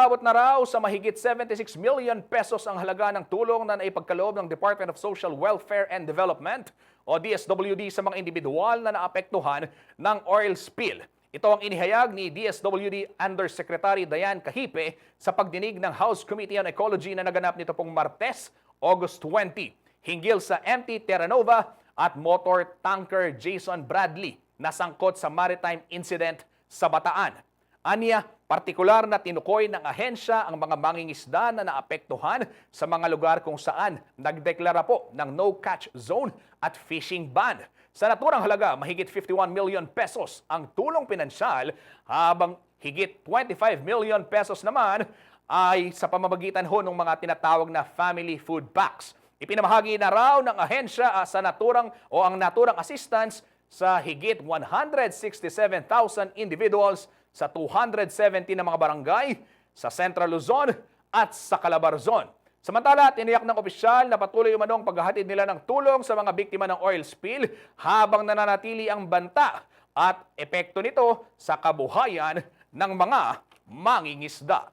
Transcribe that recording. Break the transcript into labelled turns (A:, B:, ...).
A: umabot na raw sa mahigit 76 million pesos ang halaga ng tulong na naipagkaloob ng Department of Social Welfare and Development o DSWD sa mga individual na naapektuhan ng oil spill. Ito ang inihayag ni DSWD Undersecretary Dayan Kahipe sa pagdinig ng House Committee on Ecology na naganap nito pong Martes, August 20, hinggil sa MT Terra Nova at motor tanker Jason Bradley na sangkot sa maritime incident sa Bataan. Anya, partikular na tinukoy ng ahensya ang mga mangingisda na naapektuhan sa mga lugar kung saan nagdeklara po ng no-catch zone at fishing ban. Sa naturang halaga, mahigit 51 million pesos ang tulong pinansyal habang higit 25 million pesos naman ay sa pamamagitan ho ng mga tinatawag na family food packs. Ipinamahagi na raw ng ahensya ah, sa naturang o ang naturang assistance sa higit 167,000 individuals sa 270 na mga barangay sa Central Luzon at sa Calabarzon. Samantala, tiniyak ng opisyal na patuloy umanong paghahatid nila ng tulong sa mga biktima ng oil spill habang nananatili ang banta at epekto nito sa kabuhayan ng mga mangingisda.